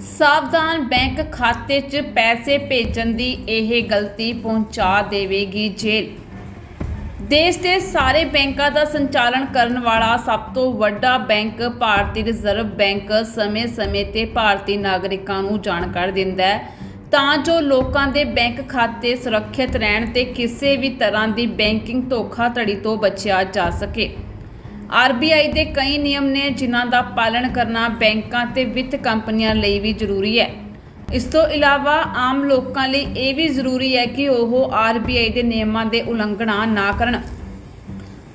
ਸਾਵਧਾਨ ਬੈਂਕ ਖਾਤੇ 'ਚ ਪੈਸੇ ਭੇਜਣ ਦੀ ਇਹ ਗਲਤੀ ਪਹੁੰਚਾ ਦੇਵੇਗੀ ਜੇਲ੍ਹ। ਦੇਸ਼ ਦੇ ਸਾਰੇ ਬੈਂਕਾਂ ਦਾ ਸੰਚਾਲਨ ਕਰਨ ਵਾਲਾ ਸਭ ਤੋਂ ਵੱਡਾ ਬੈਂਕ ਭਾਰਤੀ ਰਿਜ਼ਰਵ ਬੈਂਕ ਸਮੇਂ-ਸਮੇਂ ਤੇ ਭਾਰਤੀ ਨਾਗਰਿਕਾਂ ਨੂੰ ਜਾਣਕਾਰੀ ਦਿੰਦਾ ਹੈ। ਤਾਂ ਜੋ ਲੋਕਾਂ ਦੇ ਬੈਂਕ ਖਾਤੇ ਸੁਰੱਖਿਅਤ ਰਹਿਣ ਤੇ ਕਿਸੇ ਵੀ ਤਰ੍ਹਾਂ ਦੀ ਬੈਂਕਿੰਗ ਧੋਖਾਧੜੀ ਤੋਂ ਬਚਿਆ ਜਾ ਸਕੇ। ਆਰਬੀਆਈ ਦੇ ਕਈ ਨਿਯਮ ਨੇ ਜਿਨ੍ਹਾਂ ਦਾ ਪਾਲਣ ਕਰਨਾ ਬੈਂਕਾਂ ਤੇ ਵਿੱਤ ਕੰਪਨੀਆਂ ਲਈ ਵੀ ਜ਼ਰੂਰੀ ਹੈ। ਇਸ ਤੋਂ ਇਲਾਵਾ ਆਮ ਲੋਕਾਂ ਲਈ ਇਹ ਵੀ ਜ਼ਰੂਰੀ ਹੈ ਕਿ ਉਹ ਆਰਬੀਆਈ ਦੇ ਨਿਯਮਾਂ ਦੇ ਉਲੰਘਣਾ ਨਾ ਕਰਨ।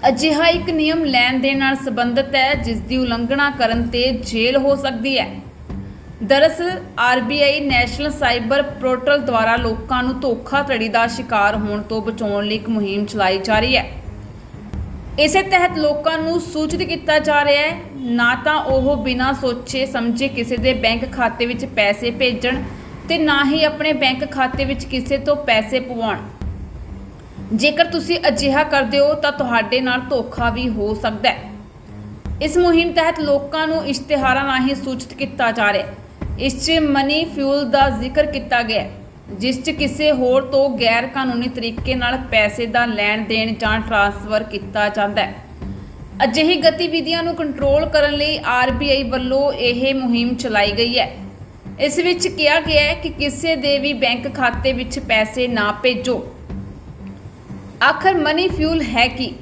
ਅਜਿਹਾ ਇੱਕ ਨਿਯਮ ਲੈਣ ਦੇਣ ਨਾਲ ਸੰਬੰਧਿਤ ਹੈ, ਜਿਸ ਦੀ ਉਲੰਘਣਾ ਕਰਨ ਤੇ ਜੇਲ੍ਹ ਹੋ ਸਕਦੀ ਹੈ। ਦਰਅਸਲ ਆਰਬੀਆਈ ਨੈਸ਼ਨਲ ਸਾਈਬਰ ਪੋਰਟਲ ਦੁਆਰਾ ਲੋਕਾਂ ਨੂੰ ਧੋਖਾਧੜੀ ਦਾ ਸ਼ਿਕਾਰ ਹੋਣ ਤੋਂ ਬਚਾਉਣ ਲਈ ਇੱਕ ਮੁਹਿੰਮ ਚਲਾਈ ਜਾ ਰਹੀ ਹੈ। ਇਸੇ ਤਹਿਤ ਲੋਕਾਂ ਨੂੰ ਸੂਚਿਤ ਕੀਤਾ ਜਾ ਰਿਹਾ ਹੈ, ਨਾ ਤਾਂ ਉਹ ਬਿਨਾਂ ਸੋਚੇ ਸਮਝੇ ਕਿਸੇ ਦੇ ਬੈਂਕ ਖਾਤੇ ਵਿੱਚ ਪੈਸੇ ਭੇਜਣ ਤੇ ਨਾ ਹੀ ਆਪਣੇ ਬੈਂਕ ਖਾਤੇ ਵਿੱਚ ਕਿਸੇ ਤੋਂ ਪੈਸੇ ਪਵਾਉਣ। ਜੇਕਰ ਤੁਸੀਂ ਅਜਿਹਾ ਕਰਦੇ ਹੋ ਤਾਂ ਤੁਹਾਡੇ ਨਾਲ ਧੋਖਾ ਵੀ ਹੋ ਸਕਦਾ ਹੈ। ਇਸ ਮੁਹਿੰਮ ਤਹਿਤ ਲੋਕਾਂ ਨੂੰ ਇਸ਼ਤਿਹਾਰਾਂ ਰਾਹੀਂ ਸੂਚਿਤ ਕੀਤਾ ਜਾ ਰਿਹਾ ਹੈ। ਇਸ 'ਚ ਮਨੀ ਫਿਊਲ ਦਾ ਜ਼ਿਕਰ ਕੀਤਾ ਗਿਆ ਹੈ। ਜਿਸ 'ਚ ਕਿਸੇ ਹੋਰ ਤੋਂ ਗੈਰ ਕਾਨੂੰਨੀ ਤਰੀਕੇ ਨਾਲ ਪੈਸੇ ਦਾ ਲੈਣ ਦੇਣ ਜਾਂ ਟ੍ਰਾਂਸਫਰ ਕੀਤਾ ਜਾਂਦਾ ਹੈ। ਅਜਿਹੀ ਗਤੀਵਿਧੀਆਂ ਨੂੰ ਕੰਟਰੋਲ ਕਰਨ ਲਈ ਆਰਬੀਆਈ ਵੱਲੋਂ ਇਹ ਮੁਹਿੰਮ ਚਲਾਈ ਗਈ ਹੈ। ਇਸ ਵਿੱਚ ਕਿਹਾ ਗਿਆ ਹੈ ਕਿ ਕਿਸੇ ਦੇ ਵੀ ਬੈਂਕ ਖਾਤੇ ਵਿੱਚ ਪੈਸੇ ਨਾ ਭੇਜੋ। ਆਖਰ ਮਨੀ ਫਿਊਲ ਹੈ ਕੀ?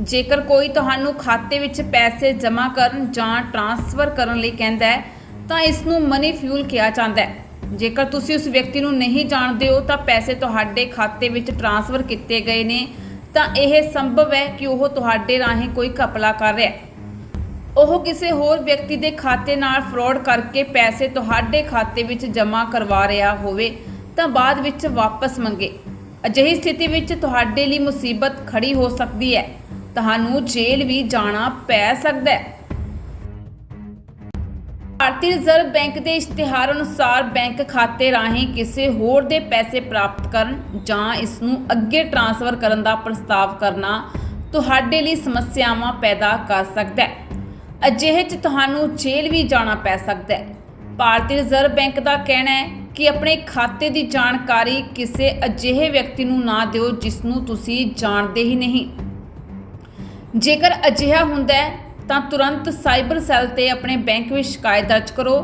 ਜੇਕਰ ਕੋਈ ਤੁਹਾਨੂੰ ਖਾਤੇ ਵਿੱਚ ਪੈਸੇ ਜਮ੍ਹਾਂ ਕਰਨ ਜਾਂ ਟ੍ਰਾਂਸਫਰ ਕਰਨ ਲਈ ਕਹਿੰਦਾ ਹੈ, ਤਾਂ ਇਸ ਨੂੰ ਮਨੀ ਫਿਊਲ ਕਿਹਾ ਜਾਂਦਾ ਹੈ। ਜੇਕਰ ਤੁਸੀਂ ਉਸ ਵਿਅਕਤੀ ਨੂੰ ਨਹੀਂ ਜਾਣਦੇ ਹੋ ਤਾਂ ਪੈਸੇ ਤੁਹਾਡੇ ਖਾਤੇ ਵਿੱਚ ਟ੍ਰਾਂਸਫਰ ਕੀਤੇ ਗਏ ਨੇ, ਤਾਂ ਇਹ ਸੰਭਵ ਹੈ ਕਿ ਉਹ ਤੁਹਾਡੇ ਰਾਹੀਂ ਕੋਈ ਘਪਲਾ ਕਰ ਰਿਹਾ ਹੈ। ਉਹ ਕਿਸੇ ਹੋਰ ਵਿਅਕਤੀ ਦੇ ਖਾਤੇ ਨਾਲ ਫਰਾਡ ਕਰਕੇ ਪੈਸੇ ਤੁਹਾਡੇ ਖਾਤੇ ਵਿੱਚ ਜਮ੍ਹਾਂ ਕਰਵਾ ਰਿਹਾ ਹੋਵੇ, ਤਾਂ ਬਾਅਦ ਵਿੱਚ ਵਾਪਸ ਮੰਗੇ। ਅਜਿਹੀ ਸਥਿਤੀ ਵਿੱਚ ਤੁਹਾਡੇ ਲਈ ਮੁਸੀਬਤ ਖੜੀ ਹੋ ਸਕਦੀ ਹੈ। ਤੁਹਾਨੂੰ ਜੇਲ੍ਹ ਵੀ ਜਾਣਾ ਪੈ ਸਕਦਾ ਹੈ। ਭਾਰਤੀ ਰਿਜ਼ਰਵ ਬੈਂਕ ਦੇ ਇਸ਼ਤਿਹਾਰ ਅਨੁਸਾਰ ਬੈਂਕ ਖਾਤੇ ਰਾਹੀਂ ਕਿਸੇ ਹੋਰ ਦੇ ਪੈਸੇ ਪ੍ਰਾਪਤ ਕਰਨ ਜਾਂ ਇਸ ਨੂੰ ਅੱਗੇ ਟ੍ਰਾਂਸਫਰ ਕਰਨ ਦਾ ਪ੍ਰਸਤਾਵ ਕਰਨਾ ਤੁਹਾਡੇ ਲਈ ਸਮੱਸਿਆਵਾਂ ਪੈਦਾ ਕਰ ਸਕਦਾ ਹੈ। ਅਜਿਹੇ 'ਚ ਤੁਹਾਨੂੰ ਜੇਲ੍ਹ ਵੀ ਜਾਣਾ ਪੈ ਸਕਦਾ ਹੈ। ਭਾਰਤੀ ਰਿਜ਼ਰਵ ਬੈਂਕ ਦਾ ਕਹਿਣਾ ਹੈ ਕਿ ਆਪਣੇ ਖਾਤੇ ਦੀ ਜਾਣਕਾਰੀ ਕਿਸੇ ਅਜਿਹੇ ਵਿਅਕਤੀ ਨੂੰ ਨਾ ਦਿਓ ਜਿਸ ਨੂੰ ਤੁਸੀਂ ਜਾਣਦੇ ਹੀ ਨਹੀਂ। ਜੇਕਰ ਅਜਿਹਾ ਹੁੰਦਾ ਹੈ ਤਾਂ ਤੁਰੰਤ ਸਾਈਬਰ ਸੈੱਲ ਤੇ ਆਪਣੇ ਬੈਂਕ ਵਿੱਚ ਸ਼ਿਕਾਇਤ ਦਰਜ ਕਰੋ।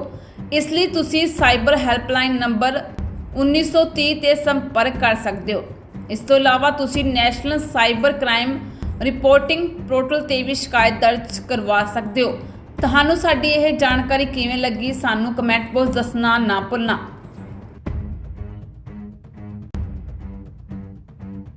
ਇਸ ਲਈ ਤੁਸੀਂ ਸਾਈਬਰ ਹੈਲਪਲਾਈਨ ਨੰਬਰ 1930 ਤੇ ਸੰਪਰਕ ਕਰ ਸਕਦੇ ਹੋ। ਇਸ ਤੋਂ ਇਲਾਵਾ ਤੁਸੀਂ national cyber crime reporting portal ਤੇ ਵੀ ਸ਼ਿਕਾਇਤ ਦਰਜ ਕਰਵਾ ਸਕਦੇ ਹੋ। ਤੁਹਾਨੂੰ ਸਾਡੀ ਇਹ ਜਾਣਕਾਰੀ ਕਿਵੇਂ ਲੱਗੀ ਸਾਨੂੰ ਕਮੈਂਟ ਬਾਕਸ ਦੱਸਣਾ ਨਾ ਭੁੱਲਣਾ।